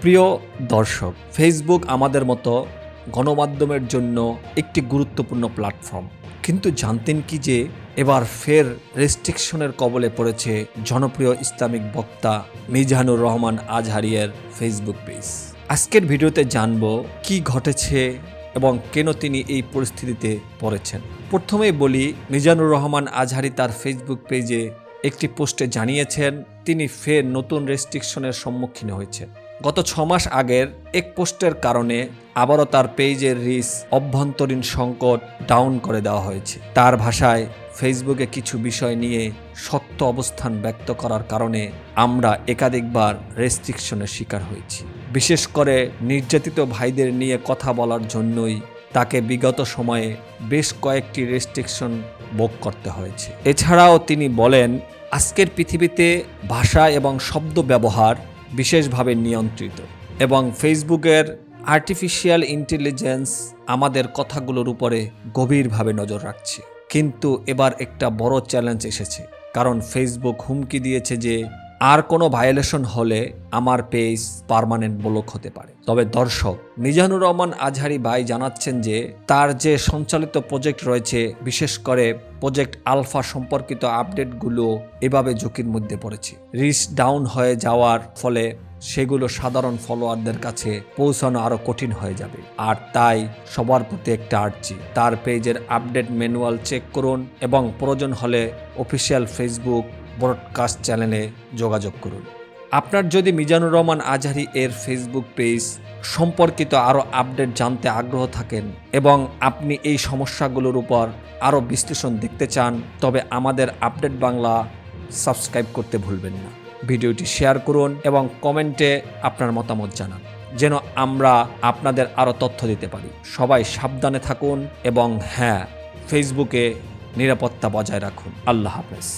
প্রিয় দর্শক ফেসবুক আমাদের মতো গণমাধ্যমের জন্য একটি গুরুত্বপূর্ণ প্ল্যাটফর্ম কিন্তু জানতেন কি যে এবার ফের রেস্ট্রিকশনের কবলে পড়েছে জনপ্রিয় ইসলামিক বক্তা মিজানুর রহমান আজহারিয়ের ফেসবুক পেজ আজকের ভিডিওতে জানব কি ঘটেছে এবং কেন তিনি এই পরিস্থিতিতে পড়েছেন। প্রথমেই বলি, মিজানুর রহমান আজহারি তার ফেসবুক পেজে একটি পোস্টে জানিয়েছেন, তিনি ফের নতুন রেস্ট্রিকশনের সম্মুখীন হয়েছেন। গত ছ মাস আগের এক পোস্টের কারণে আবারও তার পেজের রিস অভ্যন্তরীণ সংকট ডাউন করে দেওয়া হয়েছে। তার ভাষায় ফেসবুকে কিছু বিষয় নিয়ে সত্য অবস্থান ব্যক্ত করার কারণে আমরা একাধিকবার রেস্ট্রিকশনের শিকার হয়েছি। বিশেষ করে নির্যাতিত ভাইদের নিয়ে কথা বলার জন্যই তাকে বিগত সময়ে বেশ কয়েকটি রেস্ট্রিকশন ভোগ করতে হয়েছে। এছাড়াও তিনি বলেন, আজকের পৃথিবীতে ভাষা এবং শব্দ ব্যবহার বিশেষভাবে নিয়ন্ত্রিত। এবং ফেসবুকের আর্টিফিশিয়াল ইন্টেলিজেন্স আমাদের কথাগুলোর উপরে গভীরভাবে নজর রাখছে। কিন্তু এবার একটা বড় চ্যালেঞ্জ এসেছে। কারণ ফেসবুক হুমকি দিয়েছে যে আর কোনো ভায়োলেশন হলে আমার পেজ পার্মানেন্ট ব্লক হতে পারে। তবে দর্শক, মিজানুর রহমান আজহারি ভাই জানাচ্ছেন যে, তার যে সঞ্চালিত প্রজেক্ট রয়েছে, বিশেষ করে প্রজেক্ট আলফা সম্পর্কিত আপডেটগুলো এভাবে ঝুঁকির মধ্যে পড়েছে। রিস ডাউন হয়ে যাওয়ার ফলে সেগুলো সাধারণ ফলোয়ারদের কাছে পৌঁছানো আরও কঠিন হয়ে যাবে। আর তাই সবার প্রতি একটা আর্জি। তার পেজের আপডেট ম্যানুয়াল চেক করুন এবং প্রয়োজন হলে অফিসিয়াল ফেসবুক ব্রডকাস্ট চ্যানেলে যোগাযোগ করুন। আপনার যদি মিজানুর রহমান আজহারি এর ফেসবুক পেজ সম্পর্কিত আরও আপডেট জানতে আগ্রহ থাকেন এবং আপনি এই সমস্যাগুলোর উপর আরও বিশ্লেষণ দেখতে চান, তবে আমাদের আপডেট বাংলা সাবস্ক্রাইব করতে ভুলবেন না। ভিডিওটি শেয়ার করুন এবং কমেন্টে আপনার মতামত জানান, যেন আমরা আপনাদের আরও তথ্য দিতে পারি। সবাই সাবধানে থাকুন এবং হ্যাঁ ফেসবুকে নিরাপত্তা বজায় রাখুন। আল্লাহ হাফেজ।